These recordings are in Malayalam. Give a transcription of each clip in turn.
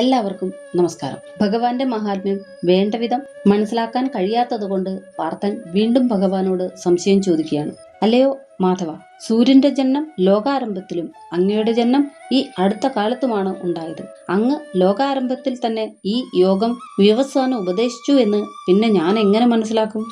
എല്ലാവർക്കും നമസ്കാരം. ഭഗവാന്റെ മഹാത്മ്യം വേണ്ടവിധം മനസ്സിലാക്കാൻ കഴിയാത്തതുകൊണ്ട് പാർത്ഥൻ വീണ്ടും ഭഗവാനോട് സംശയം ചോദിക്കുകയാണ്. അല്ലയോ മാധവ സൂര്യന്റെ ജന്മം ലോകാരംഭത്തിലും അങ്ങയുടെ ജന്മം ഈ അടുത്ത കാലത്തുമാണ് ഉണ്ടായത്. അങ്ങ് ലോകാരംഭത്തിൽ തന്നെ ഈ യോഗം വ്യവസാനം ഉപദേശിച്ചു എന്ന് പിന്നെ ഞാൻ എങ്ങനെ മനസ്സിലാക്കും?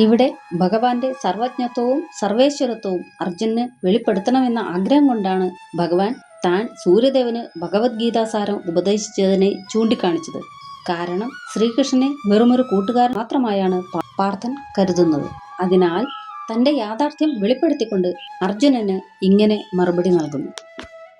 ഇവിടെ ഭഗവാന്റെ സർവജ്ഞത്വവും സർവേശ്വരത്വവും അർജുന് വെളിപ്പെടുത്തണമെന്ന ആഗ്രഹം കൊണ്ടാണ് ഭഗവാൻ താൻ സൂര്യദേവന് ഭഗവത്ഗീതാസാരം ഉപദേശിച്ചതിനെ ചൂണ്ടിക്കാണിച്ചത്. കാരണം ശ്രീകൃഷ്ണനെ വെറുമൊരു കൂട്ടുകാരൻ മാത്രമായാണ് പാർത്ഥൻ കരുതുന്നത്. അതിനാൽ തന്റെ യാഥാർത്ഥ്യം വെളിപ്പെടുത്തിക്കൊണ്ട് അർജുനന് ഇങ്ങനെ മറുപടി നൽകുന്നു.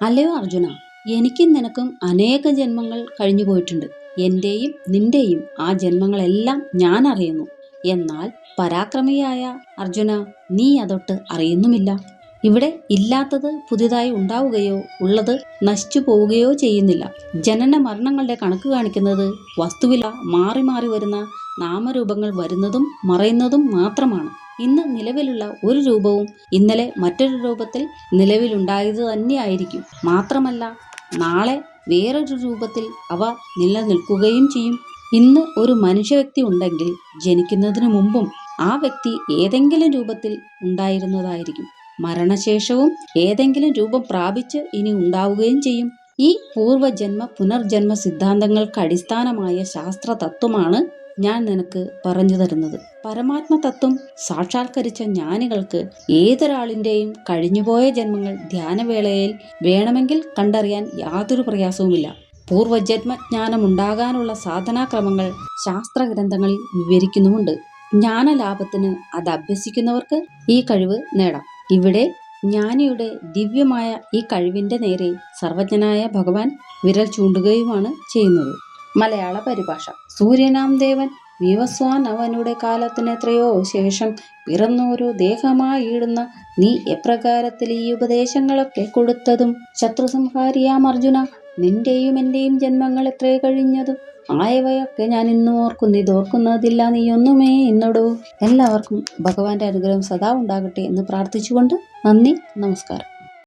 അല്ലയോ അർജുന എനിക്കും നിനക്കും അനേക ജന്മങ്ങൾ കഴിഞ്ഞു പോയിട്ടുണ്ട്. എന്റെയും നിന്റെയും ആ ജന്മങ്ങളെല്ലാം ഞാൻ അറിയുന്നു. എന്നാൽ പരാക്രമിയായ അർജുന നീ അതൊട്ട് അറിയുന്നുമില്ല. ഇവിടെ ഇല്ലാത്തത് പുതിയതായി ഉണ്ടാവുകയോ ഉള്ളത് നശിച്ചു പോവുകയോ ചെയ്യുന്നില്ല. ജനന മരണങ്ങളുടെ കണക്ക് കാണിക്കുന്നത് വസ്തുവില മാറി മാറി വരുന്ന നാമരൂപങ്ങൾ വരുന്നതും മറയുന്നതും മാത്രമാണ്. ഇന്ന് നിലവിലുള്ള ഒരു രൂപവും ഇന്നലെ മറ്റൊരു രൂപത്തിൽ നിലവിലുണ്ടായത് തന്നെയായിരിക്കും. മാത്രമല്ല നാളെ വേറൊരു രൂപത്തിൽ അവ നിലനിൽക്കുകയും ചെയ്യും. ഇന്ന് ഒരു മനുഷ്യ വ്യക്തി ഉണ്ടെങ്കിൽ ജനിക്കുന്നതിന് മുമ്പും ആ വ്യക്തി ഏതെങ്കിലും രൂപത്തിൽ ഉണ്ടായിരുന്നതായിരിക്കും. മരണശേഷവും ഏതെങ്കിലും രൂപം പ്രാപിച്ച് ഇനി ഉണ്ടാവുകയും ചെയ്യും. ഈ പൂർവജന്മ പുനർജന്മ സിദ്ധാന്തങ്ങൾക്ക് അടിസ്ഥാനമായ ശാസ്ത്ര തത്വമാണ് ഞാൻ നിനക്ക് പറഞ്ഞു തരുന്നത്. പരമാത്മ തത്വം സാക്ഷാത്കരിച്ച ജ്ഞാനികൾക്ക് ഏതൊരാളിന്റെയും കഴിഞ്ഞുപോയ ജന്മങ്ങൾ ധ്യാനവേളയിൽ വേണമെങ്കിൽ കണ്ടറിയാൻ യാതൊരു പ്രയാസവുമില്ല. പൂർവജന്മജ്ഞാനമുണ്ടാകാനുള്ള സാധനാക്രമങ്ങൾ ശാസ്ത്രഗ്രന്ഥങ്ങളിൽ വിവരിക്കുന്നുമുണ്ട്. ജ്ഞാനലാഭത്തിന് അത് അഭ്യസിക്കുന്നവർക്ക് ഈ കഴിവ് നേടാം. ഇവിടെ ജ്ഞാനിയുടെ ദിവ്യമായ ഈ കഴിവിന്റെ നേരെ സർവജ്ഞനായ ഭഗവാൻ വിരൽ ചൂണ്ടുകയുമാണ് ചെയ്യുന്നത്. മലയാള പരിഭാഷ. സൂര്യനാം ദേവൻ വിവസ്വാൻ അവനുടെ കാലത്തിന് എത്രയോ ശേഷം പിറന്നൊരു ദേഹമായിടുന്ന നീ എപ്രകാരത്തിൽ ഈ ഉപദേശങ്ങളൊക്കെ കൊടുത്തതും ശത്രുസംഹാരിയാം അർജുന നിന്റെയും എന്റെയും ജന്മങ്ങൾ എത്രേ കഴിഞ്ഞതും ആയവയൊക്കെ ഞാൻ ഇന്നും ഓർക്കുന്നു. ഇതോർക്കുന്നതില്ല നീ ഒന്നുമേ ഇന്നോടൂ എല്ലാവർക്കും ഭഗവാന്റെ അനുഗ്രഹം സദാ ഉണ്ടാകട്ടെ എന്ന് പ്രാർത്ഥിച്ചുകൊണ്ട് നന്ദി നമസ്കാരം.